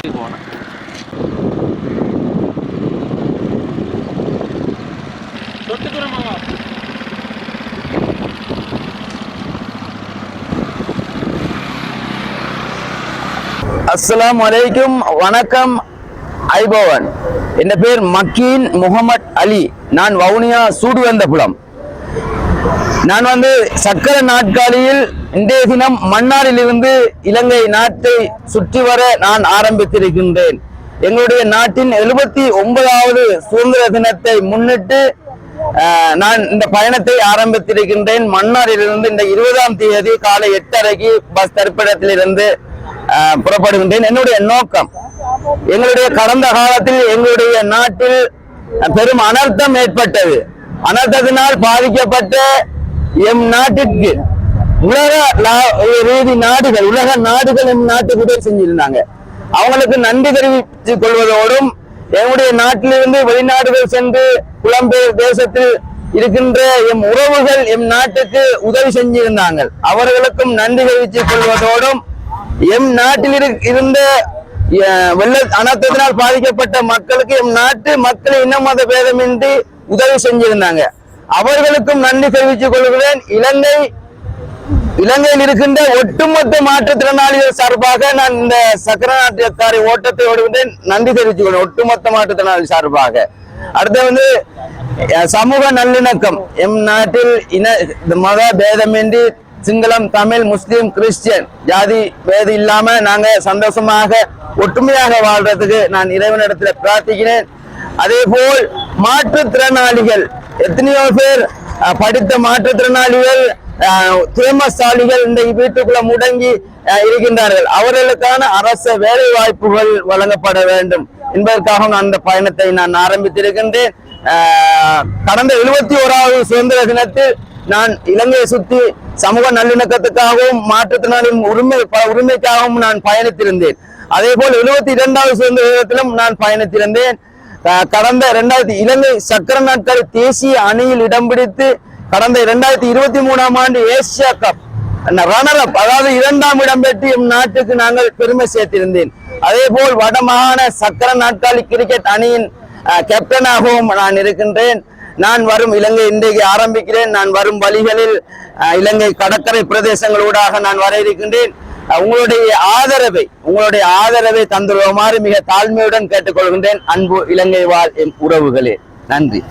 ஊட்டி போனேன். தொட்டுக்கிறோமாவா அஸ்லாம் வலைக்கும் வணக்கம் ஐபவன். என் பேர் மக்கீன் முகமட் அலி. நான் வவுனியா சூடுவந்தபுலம் நான் வந்து சக்கர நாட்காலியில் இன்றைய தினம் மன்னாரிலிருந்து இலங்கை நாட்டை சுற்றி வர நான் ஆரம்பித்திருக்கின்றேன். எங்களுடைய நாட்டின் எழுபத்தி ஒன்பதாவது சுதந்திர தினத்தை முன்னிட்டு நான் இந்த பயணத்தை ஆரம்பித்திருக்கின்றேன். மன்னாரிலிருந்து இந்த இருபதாம் தேதி காலை எட்டரைக்கு பஸ் தரிப்பிடத்திலிருந்து புறப்படுகின்றேன். என்னுடைய நோக்கம் எங்களுடைய கடந்த காலத்தில் எங்களுடைய நாட்டில் பெரும் அனர்த்தம் ஏற்பட்டது. அனர்த்தத்தினால் பாதிக்கப்பட்ட எம் நாட்டிற்கு உலக ரீதி நாடுகள் உலக நாடுகள் எம் நாட்டுக்கு உதவி செஞ்சிருந்தாங்க. அவங்களுக்கு நன்றி தெரிவித்துக் கொள்வதோடும் எங்களுடைய நாட்டிலிருந்து வெளிநாடுகள் சென்று புலம்பெயர் தேசத்தில் இருக்கின்ற எம் உறவுகள் எம் நாட்டுக்கு உதவி செஞ்சிருந்தாங்க. அவர்களுக்கும் நன்றி தெரிவித்துக் கொள்வதோடும் எம் நாட்டில் இருந்த வெள்ள அனர்த்தத்தினால் பாதிக்கப்பட்ட மக்களுக்கு எம் நாட்டு மக்கள் இன மத பேதமின்றி உதவி செஞ்சிருந்தாங்க. அவர்களுக்கும் நன்றி தெரிவித்துக் கொள்கிறேன். இலங்கை இலங்கையில் இருக்கின்ற ஒட்டுமொத்த மாற்றுத்திறனாளிகள் சார்பாக நான் இந்த சக்கர நாட்டியக்காரி ஓட்டத்தை ஓடுகின்றேன். நன்றி தெரிவித்துக் கொள்கிறேன் ஒட்டுமொத்த மாற்றுத்திறனாளி சார்பாக. அடுத்து வந்து சமூக நல்லிணக்கம். எம் நாட்டில் இன இந்த மத பேதமின்றி சிங்களம் தமிழ் முஸ்லிம் கிறிஸ்டியன் ஜாதி பேதம் இல்லாம நாங்க சந்தோஷமாக ஒற்றுமையாக வாழ்றதுக்கு நான் இறைவனிடத்துல பிரார்த்திக்கிறேன். அதே போல் மாற்றுத்திறனாளிகள். எத்தனையோ பேர் படித்த மாற்றுத்திறனாளிகள் அஹ், திறமசாலிகள் இந்த வீட்டுக்குள்ள முடங்கி இருக்கின்றார்கள். அவர்களுக்கான அரச வேலை வாய்ப்புகள் வழங்கப்பட வேண்டும். என்பதற்காக நான் அந்த பயணத்தை நான் ஆரம்பித்திருக்கின்றேன். கடந்த எழுபத்தி ஓராவது சுதந்திர தினத்தில் நான் இலங்கையை சுற்றி சமூக நல்லிணக்கத்துக்காகவும் மாற்றுத்திறனாளியின் உரிமை ப- உரிமைக்காகவும் நான் பயணித்திருந்தேன். அதே போல் எழுபத்தி இரண்டாவது சுதந்திர தினத்திலும் நான் பயணித்திருந்தேன். கடந்த இரண்டாயிரத்தி இலங்கை சக்கர நாட்கள் தேசிய அணியில் இடம் பிடித்து கடந்த இரண்டாயிரத்தி இருபத்தி மூணாம் ஆண்டு ஏசியா கப் ரனர் அப் அதாவது இரண்டாம் இடம் பெற்று எம் நாட்டுக்கு நாங்கள் பெருமை சேர்த்திருந்தேன். அதே போல் வடமாகாண சக்கர நாட்காலி கிரிக்கெட் அணியின் கேப்டனாகவும் நான் இருக்கின்றேன். நான் வரும் இலங்கை இன்றைக்கு ஆரம்பிக்கிறேன். நான் வரும் வழிகளில் இலங்கை கடற்கரை பிரதேசங்களூடாக நான் வர இருக்கின்றேன். உங்களுடைய ஆதரவை உங்களுடைய ஆதரவை தந்துள்ளமாறு மிக தாழ்மையுடன் கேட்டுக்கொள்கின்றேன். அன்பு இலங்கை வாழ் என் உறவுகளே நன்றி.